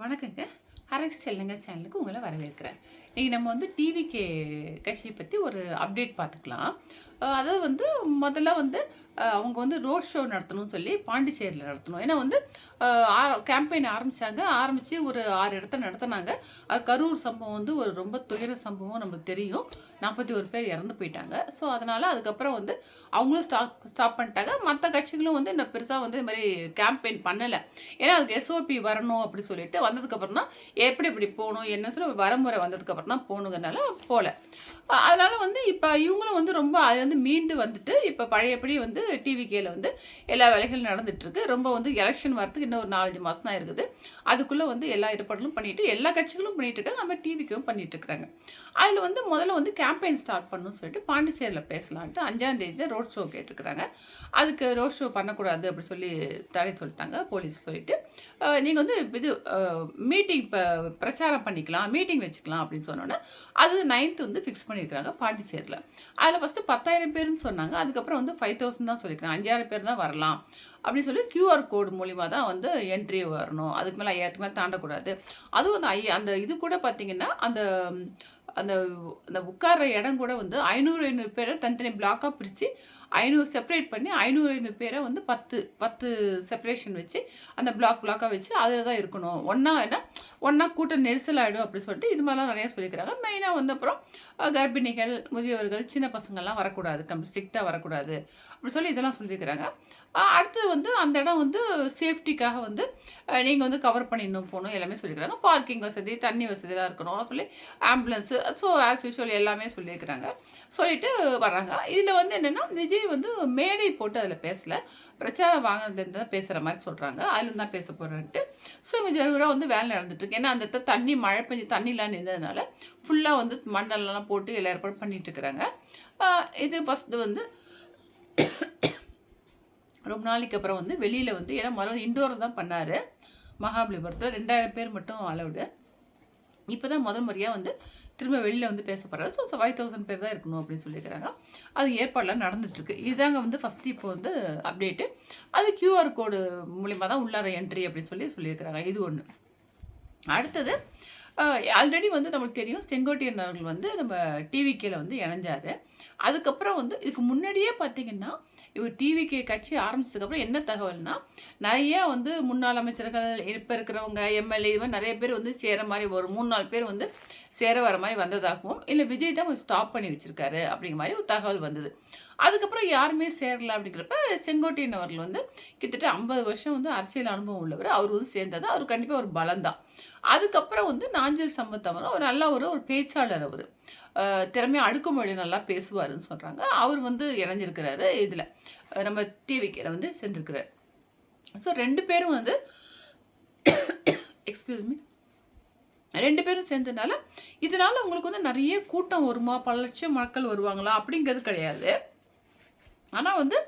வணக்கங்க. ஹரக்ஸ் செல்லுங்க சேனலுக்கு உங்களை வரவேற்கிறேன். இன்றைக்கி நம்ம வந்து டிவிகே கட்சியை பற்றி ஒரு அப்டேட் பார்த்துக்கலாம். அதாவது வந்து முதல்ல வந்து அவங்க வந்து ரோட் ஷோ நடத்தணும்னு சொல்லி பாண்டிச்சேரியில் நடத்தணும். ஏன்னா வந்து கேம்பெயின் ஆரம்பித்தாங்க ஆரம்பித்து ஒரு ஆறு இடத்த நடத்தினாங்க. அது கரூர் சம்பவம் வந்து ஒரு ரொம்ப துயர சம்பவம் நம்மளுக்கு தெரியும். நாற்பத்தி ஒரு பேர் இறந்து போயிட்டாங்க. ஸோ அதனால் அதுக்கப்புறம் வந்து அவங்களும் ஸ்டாப் ஸ்டாப் பண்ணிட்டாங்க. மற்ற கட்சிகளும் வந்து இந்த பெருசாக வந்து இது மாதிரி கேம்பெயின் பண்ணலை. ஏன்னா அதுக்கு எஸ்ஓபி வரணும் அப்படி சொல்லிட்டு வந்ததுக்கப்புறம் தான் எப்படி இப்படி போகணும்? என்ன சொல்லி ஒரு வரமுறை வந்ததுக்கப்புறம் தான் போகணுங்கிறனால போகல அதனால் வந்து இப்போ இவங்களும் வந்து ரொம்ப அதுலேருந்து மீண்டு வந்துட்டு இப்போ பழையபடி வந்து டிவிகேல வந்து எல்லா வேலைகளும் நடந்துட்டுருக்கு. ரொம்ப வந்து எலெக்ஷன் வரதுக்கு இன்னும் ஒரு நாலஞ்சு மாதம் தான் இருக்குது. அதுக்குள்ளே வந்து எல்லா ஏற்பாடுகளும் பண்ணிட்டு எல்லா கட்சிகளும் பண்ணிட்டு இருக்காங்க நம்ம டிவிக்கும் பண்ணிகிட்டு இருக்கிறாங்க அதில் வந்து முதல்ல வந்து கேம்பெயின் ஸ்டார்ட் பண்ணணும்னு சொல்லிட்டு பாண்டிச்சேரியில் பேசலான்ட்டு அஞ்சாம் தேதி தான் ரோட் ஷோ கேட்டுருக்குறாங்க. அதுக்கு ரோட் ஷோ பண்ணக்கூடாது அப்படி சொல்லி தடை சொல்லிட்டாங்க. போலீஸ் சொல்லிட்டு நீங்கள் வந்து இது மீட்டிங் இப்போ பிரச்சாரம் பண்ணிக்கலாம் மீட்டிங் வச்சுக்கலாம் அப்படின்னு சொன்னோன்னே அது நைன்த்து வந்து ஃபிக்ஸ் பண்ணி பண்ணியிருக்கிறாங்க பாண்டிச்சேரியில். அதில் ஃபஸ்ட்டு பத்தாயிரம் பேருன்னு சொன்னாங்க. அதுக்கப்புறம் வந்து ஃபைவ் தௌசண்ட் தான் சொல்லியிருக்கிறாங்க. அஞ்சாயிரம் பேர் தான் வரலாம். அப்படின்னு சொல்லி கியூஆர் கோடு மூலிமா தான் வந்து என்ட்ரி வரணும். அதுக்கு மேலே ஐயாயிரத்துக்கு மேலே தாண்டக்கூடாது. அதுவும் அந்த ஐ அந்த இது கூட பார்த்தீங்கன்னா அந்த அந்த அந்த உட்கார்ற இடம் கூட வந்து ஐநூறு ஐநூறு பேரை தனித்தனி பிளாக்காக பிரித்து ஐநூறு செப்பரேட் பண்ணி ஐநூறு ஐநூறு பேரை வந்து பத்து பத்து செப்பரேஷன் வச்சு அந்த பிளாக் பிளாக்காக வச்சு அதில் தான் இருக்கணும். ஒன்றா என்ன ஒன்றா கூட்டம் நெரிசல் ஆகிடும் அப்படி சொல்லிட்டு இது மாதிரிலாம் நிறையா சொல்லிக்கிறாங்க. மெயினாக வந்து அப்புறம் கர்ப்பிணிகள் முதியவர்கள் சின்ன பசங்கள்லாம் வரக்கூடாது. கம் ஸ்ட்ரிக்டாக வரக்கூடாது. அப்படின்னு சொல்லி இதெல்லாம் சொல்லியிருக்கிறாங்க. அடுத்து வந்து அந்த இடம் வந்து சேஃப்டிக்காக வந்து நீங்கள் வந்து கவர் பண்ணிடணும் போகணும் எல்லாமே சொல்லியிருக்கிறாங்க பார்க்கிங் வசதி தண்ணி வசதியெலாம் இருக்கணும் சொல்லி ஆம்புலன்ஸு ஸோ ஆஸ் யூஷுவல் எல்லாமே சொல்லியிருக்கிறாங்க. சொல்லிட்டு வர்றாங்க. இதில் வந்து என்னென்னா விஜய் வந்து மேடை போட்டு அதில் பேசல. பிரச்சாரம் வாங்கினதுலேருந்து தான் பேசுகிற மாதிரி சொல்கிறாங்க அதுலேருந்து தான் பேச போகிறேன்ட்டு ஸோ இவங்க ஜருவராக வந்து வேலை நடந்துட்டுருக்கு ஏன்னா அந்த இடத்துல தண்ணி மழை பெஞ்சு தண்ணிலாம் நின்றதுனால ஃபுல்லாக வந்து மண்ணெல்லாம் போட்டு எல்லா ஏற்பாடு பண்ணிகிட்டு இருக்கிறாங்க. இது ஃபஸ்ட்டு வந்து ரொம்ப நாளைக்கு அப்புறம் வந்து வெளியில் வந்து ஏன்னா முதல்ல இண்டோர் தான் பண்ணார். மகாபலிபுரத்தில் ரெண்டாயிரம் பேர் மட்டும் அலவுடு இப்போ தான் முதல் முறையாக வந்து திரும்ப வெளியில் வந்து பேச போகிறாரு ஸோ ஃபைவ் தௌசண்ட் பேர் தான் இருக்கணும் அப்படின்னு சொல்லியிருக்கிறாங்க. அது ஏற்பாடெலாம் நடந்துகிட்ருக்கு இதுதாங்க வந்து ஃபஸ்ட்டு இப்போ வந்து அப்டேட்டு அது கியூஆர் கோடு மூலிமா தான் உள்ளார என்ட்ரி அப்படின்னு சொல்லி சொல்லியிருக்கிறாங்க. இது ஒன்று அடுத்தது ஆல்ரெடி வந்து நம்மளுக்கு தெரியும் செங்கோட்டையன் அவர்கள் வந்து நம்ம டிவிகேல வந்து இணைஞ்சார். அதுக்கப்புறம் வந்து இதுக்கு முன்னாடியே பார்த்தீங்கன்னா இவர் டிவிகே கட்சி ஆரம்பிச்சதுக்கப்புறம் என்ன தகவல்னா நிறைய வந்து முன்னாள் அமைச்சர்கள் இப்போ இருக்கிறவங்க எம்எல்ஏ இது மாதிரி நிறைய பேர் வந்து சேர மாதிரி ஒரு மூணு நாலு பேர் வந்து சேர வர மாதிரி வந்ததாகவும் இல்லை விஜய் தான் ஸ்டாப் பண்ணி வச்சிருக்காரு அப்படிங்கிற மாதிரி ஒரு தகவல் வந்தது. அதுக்கப்புறம் யாருமே சேரல அப்படிங்கிறப்ப செங்கோட்டையன் அவர்கள் வந்து கிட்டத்தட்ட ஐம்பது வருஷம் வந்து அரசியல் அனுபவம் உள்ளவர். அவர் வந்து சேர்ந்தது. அவர் கண்டிப்பாக ஒரு பலம் தான். அதுக்கப்புறம் வந்து நாஞ்சல் சம்பத் அவர் ஒரு நல்ல ஒரு ஒரு பேச்சாளர் அவர். திறமையாக அடுக்குமொழி நல்லா பேசுவாருன்னு சொல்கிறாங்க அவர் வந்து இணைஞ்சிருக்கிறாரு இதில். நம்ம டிவிக்கில் வந்து சென்றிருக்கிறார். ஸோ ரெண்டு பேரும் வந்து எக்ஸ்கியூஸ் மீ ரெண்டு பேரும் சேர்ந்ததுனால இதனால் உங்களுக்கு வந்து நிறைய கூட்டம் வருமா? பல லட்சம் மக்கள் வருவாங்களா? அப்படிங்கிறது கிடையாது. ஆனால் வந்து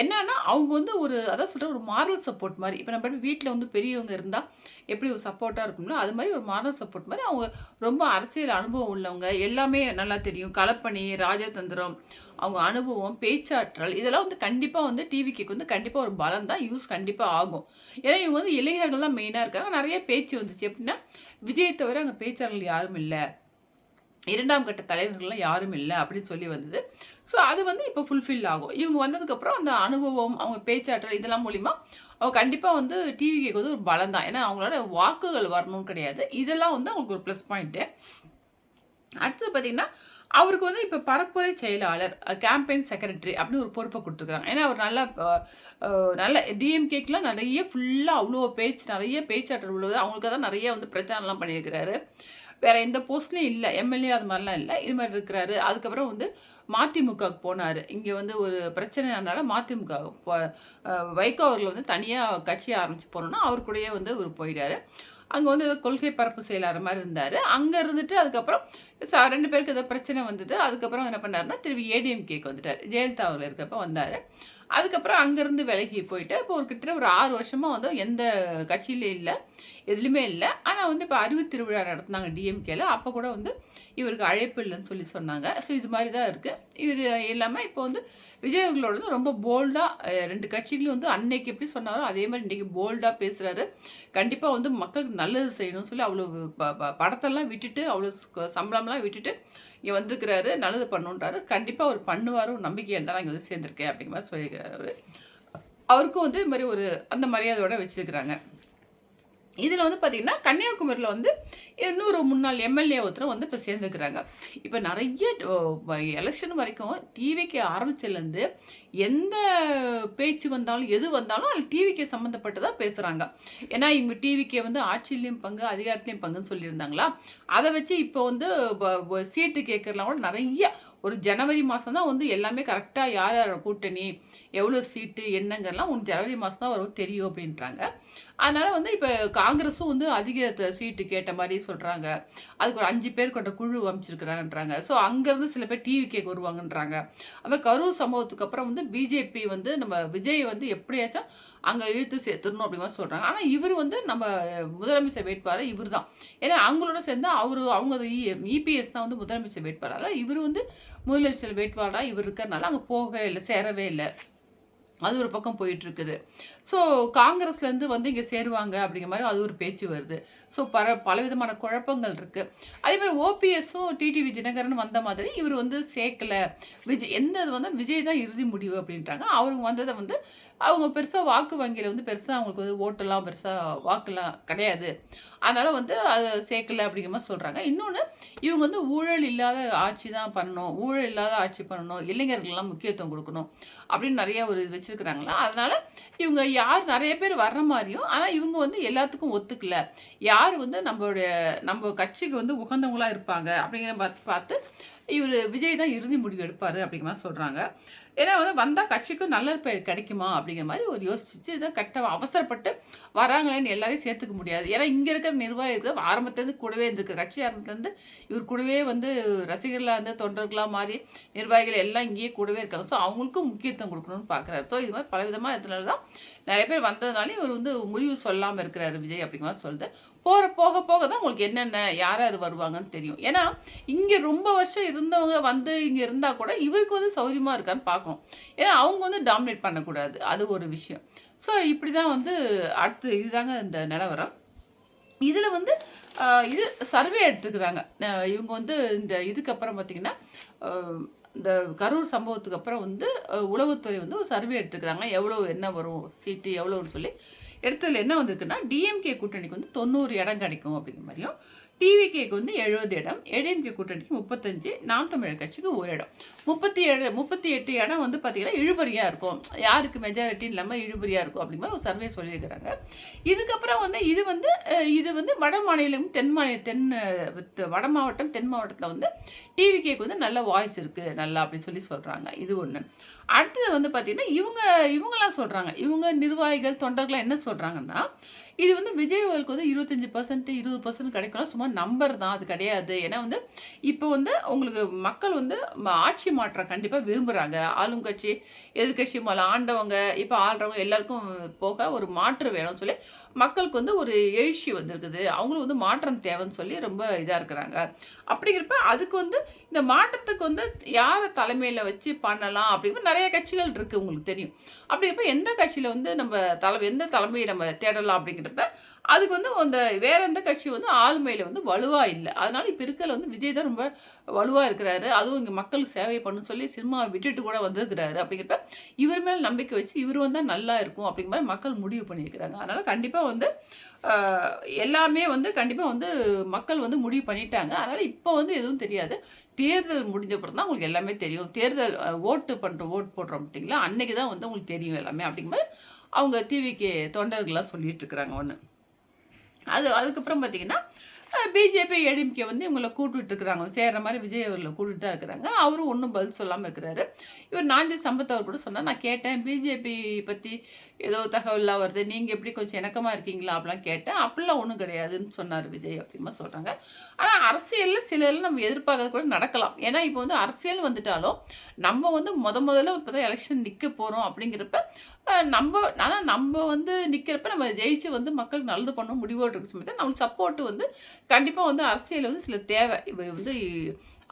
என்னன்னா அவங்க வந்து ஒரு அதான் சொல்கிற ஒரு மாரல் சப்போர்ட் மாதிரி. இப்போ நம்ம வீட்டில் வந்து பெரியவங்க இருந்தால் எப்படி ஒரு சப்போர்ட்டாக இருக்கும்ல அது மாதிரி ஒரு மாரல் சப்போர்ட் மாதிரி அவங்க ரொம்ப அரசியல் அனுபவம் உள்ளவங்க எல்லாமே நல்லா தெரியும். கலப்பணி ராஜதந்திரம் அவங்க அனுபவம் பேச்சாற்றல் இதெல்லாம் வந்து கண்டிப்பாக வந்து டிவிக்கு வந்து கண்டிப்பாக ஒரு பலம் தான் யூஸ் கண்டிப்பாக ஆகும். ஏன்னா இவங்க வந்து இளைஞர்கள் தான் மெயினாக இருக்காங்க. நிறைய பேச்சு வந்துச்சு. எப்படின்னா விஜயத்தை தவிர அங்கே பேச்சாளர்கள் யாரும் இல்லை. இரண்டாம் கட்ட தலைவர்கள்லாம் யாரும் இல்லை அப்படின்னு சொல்லி வந்தது. ஸோ அது வந்து இப்போ ஃபுல்ஃபில் ஆகும். இவங்க வந்ததுக்கப்புறம் அந்த அனுபவம் அவங்க பேச்சாற்றல் இதெல்லாம் மூலிமா அவங்க கண்டிப்பாக வந்து டிவிக்கு வந்து ஒரு பலம் தான் ஏன்னா அவங்களோட வாக்குகள் வரணும்னு கிடையாது. இதெல்லாம் வந்து அவங்களுக்கு ஒரு ப்ளஸ் பாயிண்ட்டு அடுத்தது பார்த்தீங்கன்னா அவருக்கு வந்து இப்போ பரப்புரை செயலாளர் கேம்பெயின் செக்ரட்டரி அப்படின்னு ஒரு பொறுப்பை கொடுத்துருக்காங்க. ஏன்னா அவர் நல்ல நல்ல டிஎம்கேக்கெலாம் நிறைய ஃபுல்லாக அவ்வளோ பேச்சு நிறைய பேச்சாற்றல் உள்ளது. அவங்களுக்கு தான் நிறைய வந்து பிரச்சாரம்லாம் பண்ணியிருக்கிறாரு. வேறு எந்த போஸ்ட்லையும் இல்லை. எம்எல்ஏ அது மாதிரிலாம் இல்லை. இது மாதிரி இருக்கிறாரு. அதுக்கப்புறம் வந்து மதிமுகவுக்கு போனார். இங்கே வந்து ஒரு பிரச்சனைனால மதிமுக வைகோ அவர்கள் வந்து தனியாக கட்சி ஆரம்பித்து போனோன்னா அவர் கூடயே வந்து அவர் போயிட்டார் அங்கே வந்து கொள்கை பரப்பு செயலாளர் மாதிரி இருந்தார். அங்கே இருந்துட்டு அதுக்கப்புறம் ஸோ ரெண்டு பேருக்கு ஏதோ பிரச்சனை வந்தது. அதுக்கப்புறம் என்ன பண்ணாருன்னா திரும்பி ஏடிஎம்கேக்கு வந்துட்டார். ஜெயலலிதா அவர்கள் வந்தார். அதுக்கப்புறம் அங்கேருந்து விலகி போயிட்டு இப்போ ஒரு கிட்டத்தட்ட ஒரு ஆறு வருஷமாக வந்து எந்த கட்சியிலையும் இல்லை எதுலையுமே இல்லை. ஆனால் வந்து இப்போ அறிவு திருவிழா நடத்துனாங்க டிஎம்கேல அப்போ கூட வந்து இவருக்கு அழைப்பு இல்லைன்னு சொல்லி சொன்னாங்க. ஸோ இது மாதிரி தான் இருக்குது இவர் இல்லாமல் இப்போ வந்து விஜய் அவர்களோட வந்து ரொம்ப போல்டாக ரெண்டு கட்சிகளும் வந்து அன்னைக்கு எப்படி சொன்னாரோ அதே மாதிரி இன்றைக்கி போல்டாக பேசுகிறாரு கண்டிப்பாக வந்து மக்களுக்கு நல்லது செய்யணும்னு சொல்லி அவ்வளோ ப- படத்தெல்லாம் விட்டுட்டு அவ்வளோ சம்பளம்லாம் சம்பளம்லாம் விட்டுட்டு இங்கே வந்திருக்கிறாரு நல்லது பண்ணுன்றாரு. கண்டிப்பாக அவர் பண்ணுவார் நம்பிக்கையில் தான் நான் இங்கே வந்து சேர்ந்துருக்கேன் அப்படிங்கிற மாதிரி சொல்லியிருக்கிறாரு அவர். அவருக்கும் வந்து இது மாதிரி ஒரு அந்த மரியாதையோட வச்சிருக்கிறாங்க. இதில் வந்து பார்த்திங்கன்னா கன்னியாகுமரியில் வந்து இன்னொரு முன்னாள் எம்எல்ஏ ஒருத்தர் வந்து இப்போ சேர்ந்துருக்குறாங்க. இப்போ நிறைய எலெக்ஷன் வரைக்கும் டிவிக்கு ஆரம்பிச்சதுலேருந்து எந்த பேச்சு வந்தாலும் எது வந்தாலும் அது டிவிக்கு சம்மந்தப்பட்டு தான் பேசுகிறாங்க ஏன்னா இவங்க டிவிக்கே வந்து ஆட்சியிலையும் பங்கு அதிகாரத்துலேயும் பங்குன்னு சொல்லியிருந்தாங்களா? அதை வச்சு இப்போ வந்து சீட்டு கேட்கறலாம் கூட நிறைய ஒரு ஜனவரி மாதம் தான் வந்து எல்லாமே கரெக்டாக யார் யார் கூட்டணி எவ்வளோ சீட்டு என்னங்கிறலாம் ஒன்று ஜனவரி மாதம் தான் வரும் தெரியும் அப்படின்றாங்க. அதனால் வந்து இப்போ காங்கிரஸும் வந்து அதிக சீட்டு கேட்ட மாதிரி சொல்கிறாங்க அதுக்கு ஒரு அஞ்சு பேர் கொண்ட குழு அமைச்சிருக்கிறாங்கன்றாங்க. ஸோ அங்கேருந்து சில பேர் டிவி கேக் வருவாங்கன்றாங்க. அப்புறம் கரூர் சம்பவத்துக்கு அப்புறம் வந்து பிஜேபி வந்து நம்ம விஜய் வந்து எப்படியாச்சும் அங்கே இழுத்து சேர்த்துடணும் அப்படிங்கிற சொல்கிறாங்க ஆனால் இவர் வந்து நம்ம முதலமைச்சர் வேட்பாளர் இவர் தான் ஏன்னா அவங்களோட சேர்ந்து அவர் அவங்க இபிஎஸ் தான் வந்து முதலமைச்சர் வேட்பாளர். இவர் வந்து முதலமைச்சர் வேட்பாளராக இவர் இருக்கிறனால அங்கே போகவே இல்லை சேரவே இல்லை. அது ஒரு பக்கம் போயிட்டுருக்குது. ஸோ காங்கிரஸ்லேருந்து வந்து இங்கே சேருவாங்க அப்படிங்கிற மாதிரி அது ஒரு பேச்சு வருது. ஸோ பல பலவிதமான குழப்பங்கள் இருக்குது அதே மாதிரி ஓபிஎஸும் டிடிவி தினகரன் வந்த மாதிரி இவர் வந்து சேர்க்கல. விஜய் எந்த இது வந்து விஜய் தான் இறுதி முடிவு அப்படின்றாங்க. அவங்க வந்ததை வந்து அவங்க பெருசாக வாக்கு வங்கியில் வந்து பெருசாக அவங்களுக்கு வந்து ஓட்டெல்லாம் பெருசாக வாக்குலாம் கிடையாது. அதனால் வந்து அதை சேர்க்கல அப்படிங்கிற மாதிரி சொல்கிறாங்க இன்னொன்று இவங்க வந்து ஊழல் இல்லாத ஆட்சி தான் பண்ணணும். ஊழல் இல்லாத ஆட்சி பண்ணணும். இளைஞர்கள்லாம் முக்கியத்துவம் கொடுக்கணும். அப்படின்னு நிறைய ஒரு இது வச்சுருக்குறாங்களா? அதனால் இவங்க யார் நிறைய பேர் வர்ற மாதிரியும் ஆனால் இவங்க வந்து எல்லாத்துக்கும் ஒத்துக்கல. யார் வந்து நம்மளுடைய நம்ம கட்சிக்கு வந்து உகந்தவங்களாக இருப்பாங்க அப்படிங்கிற பார்த்து பார்த்து இவர் விஜய் தான் இறுதி முடிவு எடுப்பார் அப்படிங்கிற மாதிரி சொல்கிறாங்க ஏன்னா வந்து வந்தால் கட்சிக்கும் நல்ல பெயர் கிடைக்குமா அப்படிங்கிற மாதிரி ஒரு யோசிச்சு இதை கட்ட அவசரப்பட்டு வராங்களேன்னு எல்லாரையும் சேர்த்துக்க முடியாது. ஏன்னா இங்கே இருக்கிற நிர்வாகிகள் ஆரம்பத்துலேருந்து கூடவே இருந்திருக்கு. கட்சி ஆரம்பத்துலேருந்து இவர் கூடவே வந்து ரசிகர்களாக இருந்து தொண்டர்களாக மாறி நிர்வாகிகள் எல்லாம் இங்கேயே கூடவே இருக்காங்க. ஸோ அவங்களுக்கும் முக்கியத்துவம் கொடுக்கணும்னு பார்க்குறாரு ஸோ இது மாதிரி பலவிதமாக இதனால தான் நிறைய பேர் வந்ததுனால இவர் வந்து முடிவு சொல்லாமல் இருக்கிறாரு விஜய் அப்படிங்கிற மாதிரி சொல்லுது போகிற போக போக தான் உங்களுக்கு என்னென்ன யார் யார் வருவாங்கன்னு தெரியும். ஏன்னா இங்கே ரொம்ப வருஷம் இருந்தவங்க வந்து இங்கே இருந்தால் கூட இவருக்கு வந்து சௌரியமாக இருக்கான்னு பார்க்கணும். ஏன்னா அவங்க வந்து டாமினேட் பண்ணக்கூடாது. அது ஒரு விஷயம். ஸோ இப்படி தான் வந்து அடுத்து இதுதாங்க இந்த நிலவரம். இதில் வந்து இது சர்வே எடுத்துக்கிறாங்க. இவங்க வந்து இந்த இதுக்கப்புறம் பார்த்திங்கன்னா இந்த கரூர் சம்பவத்துக்கு அப்புறம் வந்து உளவுத்துறை வந்து ஒரு சர்வே எடுத்துக்கிறாங்க. எவ்வளோ என்ன வரும் சீட்டு எவ்வளோன்னு சொல்லி. இடத்துல என்ன வந்திருக்குன்னா டிஎம்கே கூட்டணிக்கு வந்து தொண்ணூறு இடம் கிடைக்கும் அப்படிங்கிற மாதிரியும் டிவிகேக்கு வந்து எழுபது இடம் ஏடிஎம்கே கூட்டணிக்கு முப்பத்தஞ்சு நாம் தமிழர் கட்சிக்கு ஒரு இடம். முப்பத்தி ஏழு முப்பத்தி எட்டு இடம் வந்து பார்த்தீங்கன்னா இழுபறியாக இருக்கும். யாருக்கு மெஜாரிட்டி இல்லாமல் இழுபறியாக இருக்கும் அப்படிங்கிற ஒரு சர்வே சொல்லியிருக்கிறாங்க. இதுக்கப்புறம் வந்து இது வந்து இது வந்து வட மாநிலம் தென் மாநில தென் வட மாவட்டம் தென் மாவட்டத்தில் வந்து டிவிகேக்கு வந்து நல்ல வாய்ஸ் இருக்குது நல்லா அப்படின்னு சொல்லி சொல்கிறாங்க இது ஒன்று அடுத்தது வந்து பார்த்திங்கன்னா இவங்க இவங்களாம் சொல்கிறாங்க இவங்க நிர்வாகிகள் தொண்டர்கள்லாம் என்ன சொல்கிறாங்கன்னா இது வந்து விஜய் அவர்களுக்கு வந்து இருபத்தஞ்சி பர்சன்ட் இருபது பர்சன்ட் கிடைக்கலாம் சும்மா நம்பர் தான். அது கிடையாது. ஏன்னா வந்து இப்போ வந்து உங்களுக்கு மக்கள் வந்து ம- ஆட்சி மாற்றம் கண்டிப்பாக விரும்புகிறாங்க ஆளும் கட்சி எதிர்கட்சி மேலே ஆண்டவங்க இப்போ ஆள்றவங்க எல்லாருக்கும் போக ஒரு மாற்று வேணும்னு சொல்லி மக்களுக்கு வந்து ஒரு எழுச்சி வந்திருக்குது. அவங்களும் வந்து மாற்றம் தேவைன்னு சொல்லி ரொம்ப இதாக இருக்கிறாங்க. அப்படிங்கிறப்ப அதுக்கு வந்து இந்த மாற்றத்துக்கு வந்து யாரை தலைமையில் வச்சு பண்ணலாம் அப்படிங்கிற நிறைய கட்சிகள் இருக்குது உங்களுக்கு தெரியும். அப்படிங்கிறப்ப எந்த கட்சியில் வந்து நம்ம தலை எந்த தலைமையை நம்ம தேடலாம் அப்படிங்கிறப்ப அதுக்கு வந்து அந்த வேற எந்த கட்சி வந்து ஆளுமையில் வந்து வலுவாக இல்லை. அதனால இப்போ இருக்கிற வந்து விஜய் தான் ரொம்ப வலுவாக இருக்கிறாரு. அதுவும் இங்கே மக்களுக்கு சேவை பண்ணு சொல்லி சினிமாவை விட்டுட்டு கூட வந்திருக்கிறாரு அப்படிங்கிறப்ப இவர் மேல் நம்பிக்கை வச்சு இவர் வந்தால் நல்லா இருக்கும் அப்படிங்கிற மாதிரி மக்கள் முடிவு பண்ணியிருக்கிறாங்க. அதனால் கண்டிப்பாக வந்து எல்லாமே வந்து கண்டிப்பாக வந்து மக்கள் வந்து முடிவு பண்ணிட்டாங்க. அதனால் இப்போ வந்து எதுவும் தெரியாது. தேர்தல் முடிஞ்ச அப்புறம் தான் உங்களுக்கு எல்லாமே தெரியும். தேர்தல் ஓட்டு பண்ணுறோம் ஓட்டு போடுறோம் பார்த்தீங்களா அன்னைக்கு தான் வந்து உங்களுக்கு தெரியும் எல்லாமே அப்படிங்கிற மாதிரி அவங்க டிவிக்கு தொண்டர்கள்லாம் சொல்லிட்டு இருக்கிறாங்க ஒன்று அது அதுக்கப்புறம் பார்த்தீங்கன்னா பிஜேபி ஏடிஎம்கே வந்து இவங்களை கூப்பிட்டு இருக்கிறாங்க சேர்ற மாதிரி விஜய் அவர்களை கூப்பிட்டு தான் இருக்கிறாங்க. அவரும் ஒன்றும் பதில் சொல்லாமல் இருக்கிறாரு. இவர் நாஞ்சி சம்பத் அவர் கூட சொன்னால் நான் கேட்டேன் பிஜேபி பற்றி ஏதோ தகவலாக வருது. நீங்கள் எப்படி கொஞ்சம் இணக்கமாக இருக்கீங்களா? அப்படிலாம் கேட்டேன். அப்படிலாம் ஒன்றும் கிடையாதுன்னு சொன்னார் விஜய் அப்படிமா சொல்கிறாங்க ஆனால் அரசியலில் சில நம்ம எதிர்பார்க்கறது கூட நடக்கலாம். ஏன்னா இப்போ வந்து அரசியல் வந்துட்டாலும் நம்ம வந்து முத முதல்ல இப்போ தான் எலெக்ஷன் நிற்க போகிறோம் அப்படிங்கிறப்ப நம்ம ஆனால் நம்ம வந்து நிற்கிறப்ப நம்ம ஜெயிச்சு வந்து மக்களுக்கு நல்லது பண்ண முடிவோடு இருக்க சமயத்தில் நம்மளுக்கு சப்போர்ட்டு வந்து கண்டிப்பாக வந்து அரசியல் வந்து சில தேவை. வந்து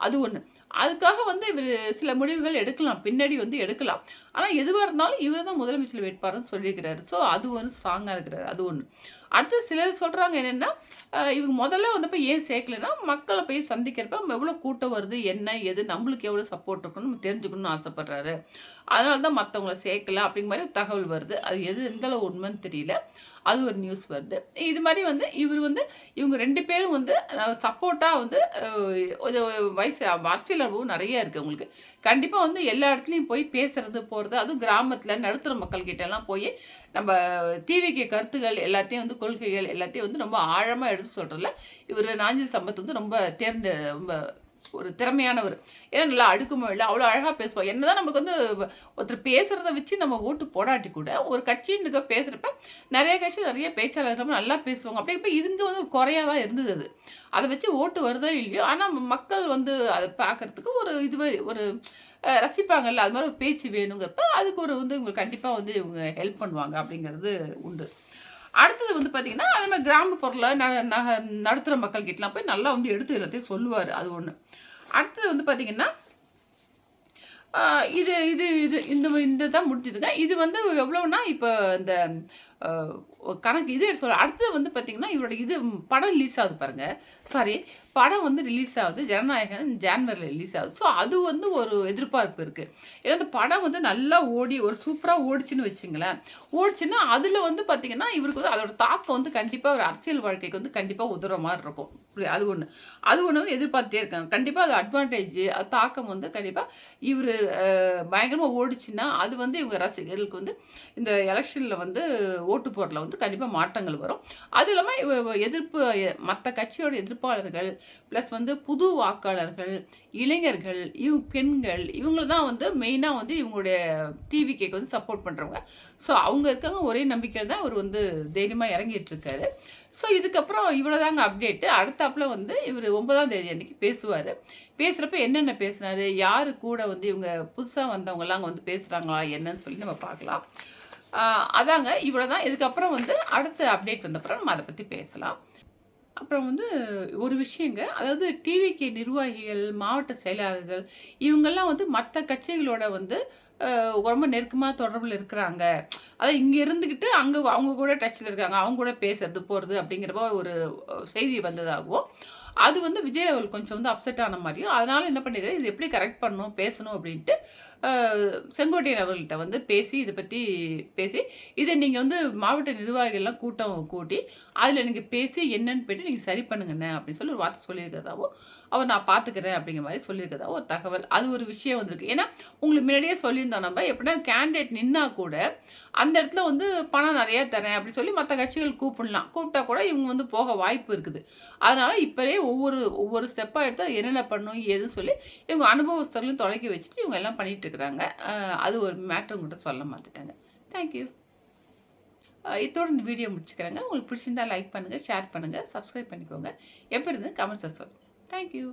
அது ஒன்று அதுக்காக வந்து இவர் சில முடிவுகள் எடுக்கலாம் பின்னாடி வந்து எடுக்கலாம். ஆனால் எதுவாக இருந்தாலும் இவர் தான் முதலமைச்சர் வேட்பாளர்னு சொல்லியிருக்கிறாரு. ஸோ அது ஒன்று ஸ்ட்ராங்காக இருக்கிறாரு. அது ஒன்று அடுத்து சிலர் சொல்கிறாங்க என்னென்னா இவங்க முதல்ல வந்தப்போ ஏன் சேர்க்கலைன்னா மக்களை போய் சந்திக்கிறப்ப எவ்வளோ கூட்டம் வருது என்ன எது நம்மளுக்கு எவ்வளோ சப்போர்ட் இருக்குன்னு நம்ம தெரிஞ்சுக்கணும்னு ஆசைப்பட்றாரு. அதனால தான் மற்றவங்கள சேர்க்கல அப்படிங்கிற மாதிரி தகவல் வருது. அது எது எந்தளவு உண்மைன்னு தெரியல. அது ஒரு நியூஸ் வருது. இது மாதிரி வந்து இவர் வந்து இவங்க ரெண்டு பேரும் வந்து சப்போர்ட்டாக வந்து வயசு அரசியல் அனுபவம் நிறைய இருக்குது உங்களுக்கு கண்டிப்பாக வந்து எல்லா இடத்துலையும் போய் பேசுறது போகிறது அதுவும் கிராமத்தில் நடுத்தர மக்கள்கிட்டலாம் போய் நம்ம டிவிக்கு கருத்துகள் எல்லாத்தையும் வந்து கொள்கைகள் எல்லாத்தையும் வந்து ரொம்ப ஆழமாக எடுத்து சொல்கிறல இவர் நாஞ்சில் சம்பத் வந்து ரொம்ப தேர்ந்த ரொம்ப ஒரு திறமையானவர். ஏன்னா நல்லா அடுக்குமொழியில் அவ்வளோ அழகாக பேசுவார் என்னதான் நமக்கு வந்து ஒருத்தர் பேசுகிறத வச்சு நம்ம ஓட்டு போடாட்டி கூட ஒரு கட்சின்னு பேசுகிறப்ப நிறைய கட்சி நிறைய பேச்சாளர்கள் நல்லா பேசுவாங்க. அப்படி இப்போ இதுங்க வந்து ஒரு குறையாக தான் இருந்தது அது. அதை வச்சு ஓட்டு வருதோ இல்லையோ ஆனால் மக்கள் வந்து அதை பார்க்குறதுக்கு ஒரு இதுவே ஒரு ரசிப்பாங்கல்ல அது மாதிரி ஒரு பேச்சு வேணுங்கிறப்ப அதுக்கு ஒரு வந்து இவங்க கண்டிப்பாக வந்து இவங்க ஹெல்ப் பண்ணுவாங்க அப்படிங்கிறது உண்டு. அடுத்தது வந்து பார்த்தீங்கன்னா அதே மாதிரி கிராமப்புறத்தில் ந நக நடுத்தர மக்கள்கிட்டலாம் போய் நல்லா வந்து எடுத்து எல்லாத்தையும் சொல்லுவார் அது ஒன்று அடுத்தது வந்து பார்த்திங்கன்னா இது இது இது இந்த இந்த தான் முடிஞ்சதுங்க. இது வந்து எவ்வளோன்னா இப்போ இந்த கணக்கு இது சொல்ல அடுத்தது வந்து பார்த்திங்கன்னா இவரோட இது படம் ரிலீஸ் ஆகுது பாருங்கள் சாரி படம் வந்து ரிலீஸ் ஆகுது ஜனநாயகன் ஜான்வரியில் ரிலீஸ் ஆகுது. ஸோ அது வந்து ஒரு எதிர்பார்ப்பு இருக்குது ஏன்னா அந்த படம் வந்து நல்லா ஓடி ஒரு சூப்பராக ஓடிச்சுன்னு வச்சுங்களேன். ஓடிச்சுன்னா அதில் வந்து பார்த்திங்கன்னா இவருக்கு வந்து அதோட தாக்கம் வந்து கண்டிப்பாக ஒரு அரசியல் வாழ்க்கைக்கு வந்து கண்டிப்பாக உதவுற மாதிரி இருக்கும். அது ஒன்று அது ஒன்று வந்து எதிர்பார்த்தே இருக்காங்க. கண்டிப்பாக அது அட்வான்டேஜ் அது தாக்கம் வந்து கண்டிப்பாக இவர் பயங்கரமாக ஓடிச்சுன்னா அது வந்து இவங்க ரசிகர்களுக்கு வந்து இந்த எலெக்ஷனில் வந்து ஓட்டு போடுறதுல வந்து கண்டிப்பாக மாற்றங்கள் வரும். அது இல்லாமல் எதிர்ப்பு மற்ற கட்சியோட எதிர்ப்பாளர்கள் ப்ளஸ் வந்து புது வாக்காளர்கள் இளைஞர்கள் இவ் பெண்கள் இவங்கள தான் வந்து மெயினாக வந்து இவங்களுடைய டிவி கேக்கு வந்து சப்போர்ட் பண்ணுறவங்க ஸோ அவங்க இருக்காங்க ஒரே நம்பிக்கையில் தான் அவர் வந்து தைரியமாக இறங்கிட்டு இருக்காரு. ஸோ இதுக்கப்புறம் இவ்வளோ தாங்க அப்டேட்டு அடுத்தாப்பில் வந்து இவர் ஒன்பதாம் தேதி அன்றைக்கி பேசுவார். பேசுகிறப்ப என்னென்ன பேசுனார்? யார் கூட வந்து இவங்க புதுசாக வந்தவங்கலாம் அங்கே வந்து பேசுகிறாங்களா என்னன்னு சொல்லி நம்ம பார்க்கலாம். அதாங்க. இவ்வளோ தான் இதுக்கப்புறம் வந்து அடுத்த அப்டேட் வந்தப்புறம் நம்ம அதை பற்றி பேசலாம். அப்புறம் வந்து ஒரு விஷயங்க. அதாவது டிவிகே நிர்வாகிகள் மாவட்ட செயலாளர்கள் இவங்கெல்லாம் வந்து மற்ற கட்சிகளோட வந்து ரொம்ப நெருக்கமாக தொடர்பில் இருக்கிறாங்க. அதாவது இங்கே இருந்துக்கிட்டு அங்கே அவங்க கூட டச்சில் இருக்காங்க அவங்க கூட பேசுறது போகிறது அப்படிங்கிறப்ப ஒரு செய்தி வந்ததாகவும் அது வந்து விஜய் அவர்கள் கொஞ்சம் வந்து அப்செட் ஆன மாதிரியும் அதனால் என்ன பண்ணிடுறேன் இது எப்படி கரெக்ட் பண்ணணும் பேசணும் அப்படின்ட்டு செங்கோட்டையன் அவர்கள்ட்ட வந்து பேசி இதை பற்றி பேசி இதை நீங்கள் வந்து மாவட்ட நிர்வாகிகள்லாம் கூட்டம் கூட்டி அதில் நீங்கள் பேசி என்னன்னு போய்ட்டு நீங்கள் சரி பண்ணுங்கண்ணே அப்படின்னு சொல்லி ஒரு வார்த்தை சொல்லியிருக்கிறதாவும் அவர் நான் பார்த்துக்கிறேன் அப்படிங்கிற மாதிரி சொல்லியிருக்கிறதாவும் ஒரு தகவல். அது ஒரு விஷயம் வந்திருக்கு. ஏன்னா உங்களுக்கு முன்னாடியே சொல்லி சொல்லியிருந்தோம் நம்ம எப்படின்னா கேண்டிடேட் நின்னா கூட அந்த இடத்துல வந்து பணம் நிறையா தரேன் அப்படின்னு சொல்லி மற்ற கட்சிகள் கூப்பிடலாம். கூப்பிட்டா கூட இவங்க வந்து போக வாய்ப்பு இருக்குது. அதனால் இப்போவே ஒவ்வொரு ஒவ்வொரு ஸ்டெப்பாக எடுத்து என்னென்ன பண்ணணும் எது சொல்லி இவங்க அனுபவஸ்தர்களும் தொடக்கி வச்சுட்டு இவங்க எல்லாம் பண்ணிகிட்டு இருக்கிறாங்க. அது ஒரு மேட்ரு மட்டும் சொல்ல மாற்றிட்டாங்க தேங்க்யூ இதோட இந்த வீடியோ முடிச்சுக்கிறாங்க. உங்களுக்கு பிடிச்சிருந்தா லைக் பண்ணுங்கள் ஷேர் பண்ணுங்கள் சப்ஸ்கிரைப் பண்ணிக்கோங்க. எப்போ இருந்து கமெண்ட்ஸை சொல்லுங்கள் தேங்க்யூ